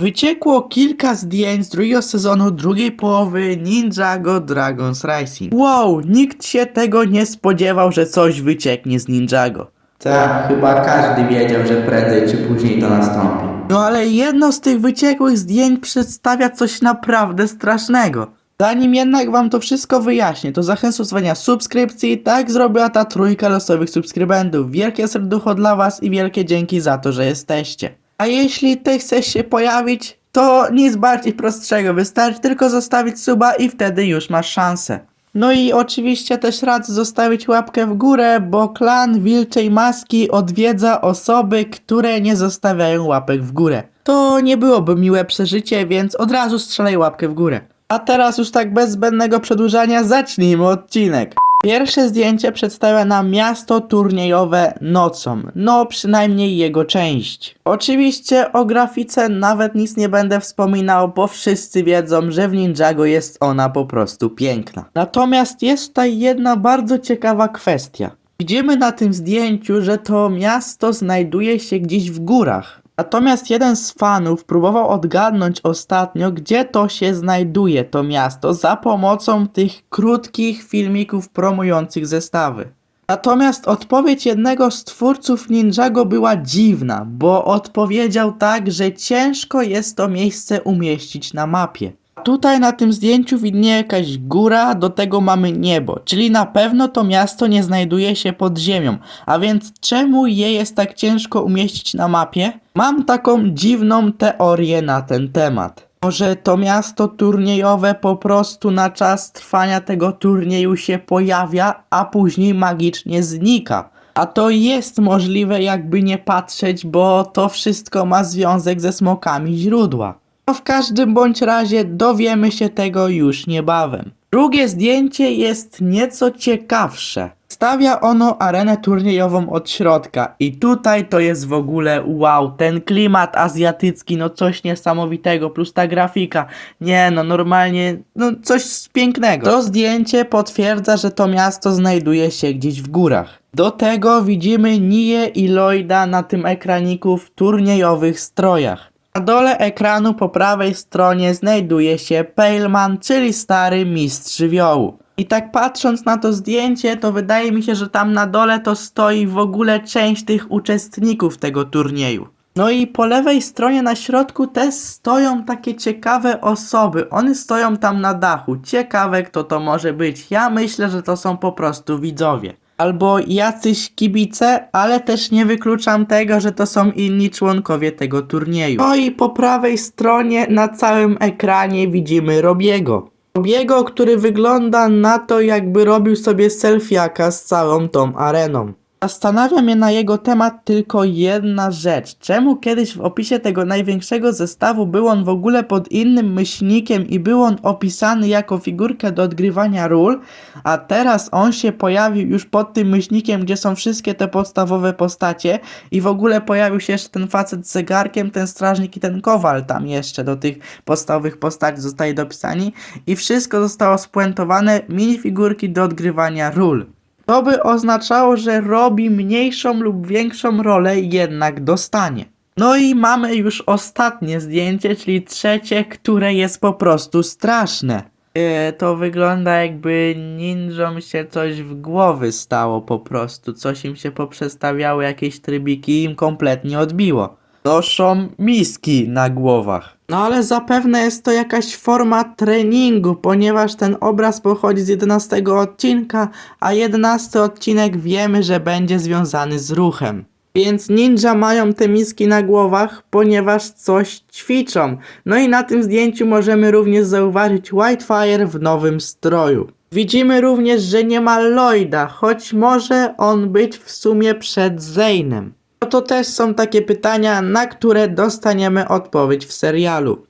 Wyciekło kilka zdjęć z drugiego sezonu drugiej połowy Ninjago Dragons Rising. Wow, nikt się tego nie spodziewał, że coś wycieknie z Ninjago. Tak, chyba każdy wiedział, że prędzej czy później to nastąpi. No ale jedno z tych wyciekłych zdjęć przedstawia coś naprawdę strasznego. Zanim jednak wam to wszystko wyjaśnię, to zachęcam do subskrypcji, tak zrobiła ta trójka losowych subskrybentów. Wielkie serducho dla was i wielkie dzięki za to, że jesteście. A jeśli ty chcesz się pojawić, to nic bardziej prostszego, wystarczy tylko zostawić suba i wtedy już masz szansę. No i oczywiście też radzę zostawić łapkę w górę, bo klan Wilczej Maski odwiedza osoby, które nie zostawiają łapek w górę. To nie byłoby miłe przeżycie, więc od razu strzelaj łapkę w górę. A teraz już tak bez zbędnego przedłużania zacznijmy odcinek. Pierwsze zdjęcie przedstawia nam miasto turniejowe nocą, no przynajmniej jego część. Oczywiście o grafice nawet nic nie będę wspominał, bo wszyscy wiedzą, że w Ninjago jest ona po prostu piękna. Natomiast jest tutaj jedna bardzo ciekawa kwestia. Widzimy na tym zdjęciu, że to miasto znajduje się gdzieś w górach. Natomiast jeden z fanów próbował odgadnąć ostatnio, gdzie to się znajduje, to miasto, za pomocą tych krótkich filmików promujących zestawy. Natomiast odpowiedź jednego z twórców Ninjago była dziwna, bo odpowiedział tak, że ciężko jest to miejsce umieścić na mapie. Tutaj na tym zdjęciu widnieje jakaś góra, do tego mamy niebo, czyli na pewno to miasto nie znajduje się pod ziemią. A więc czemu je jest tak ciężko umieścić na mapie? Mam taką dziwną teorię na ten temat. Może to miasto turniejowe po prostu na czas trwania tego turnieju się pojawia, a później magicznie znika. A to jest możliwe jakby nie patrzeć, bo to wszystko ma związek ze smokami źródła. No w każdym bądź razie dowiemy się tego już niebawem. Drugie zdjęcie jest nieco ciekawsze. Stawia ono arenę turniejową od środka i tutaj to jest w ogóle wow, ten klimat azjatycki, no coś niesamowitego, plus ta grafika, nie no normalnie, no coś pięknego. To zdjęcie potwierdza, że to miasto znajduje się gdzieś w górach. Do tego widzimy Nię i Lloyda na tym ekraniku w turniejowych strojach. Na dole ekranu po prawej stronie znajduje się Paleman, czyli stary mistrz żywiołu. I tak patrząc na to zdjęcie, to wydaje mi się, że tam na dole to stoi w ogóle część tych uczestników tego turnieju. No i po lewej stronie na środku też stoją takie ciekawe osoby. One stoją tam na dachu. Ciekawe kto to może być. Ja myślę, że to są po prostu widzowie albo jacyś kibice, ale też nie wykluczam tego, że to są inni członkowie tego turnieju. No i po prawej stronie na całym ekranie widzimy Robiego. Robiego, który wygląda na to, jakby robił sobie selfiaka z całą tą areną. Zastanawia mnie na jego temat tylko jedna rzecz. Czemu kiedyś w opisie tego największego zestawu był on w ogóle pod innym myślnikiem i był on opisany jako figurkę do odgrywania ról, a teraz on się pojawił już pod tym myślnikiem, gdzie są wszystkie te podstawowe postacie i w ogóle pojawił się jeszcze ten facet z zegarkiem, ten strażnik i ten kowal tam jeszcze do tych podstawowych postaci zostali dopisani i wszystko zostało spuentowane minifigurki do odgrywania ról. To by oznaczało, że robi mniejszą lub większą rolę jednak dostanie. No i mamy już ostatnie zdjęcie, czyli trzecie, które jest po prostu straszne. Yy, to wygląda jakby ninjom się coś w głowy stało po prostu. Coś im się poprzestawiało, jakieś trybiki im kompletnie odbiło. Noszą miski na głowach. No ale zapewne jest to jakaś forma treningu, ponieważ ten obraz pochodzi z 11 odcinka, a 11 odcinek wiemy, że będzie związany z ruchem. Więc ninja mają te miski na głowach, ponieważ coś ćwiczą. No i na tym zdjęciu możemy również zauważyć Whitefire w nowym stroju. Widzimy również, że nie ma Lloyda, choć może on być w sumie przed Zane'em. To też są takie pytania, na które dostaniemy odpowiedź w serialu.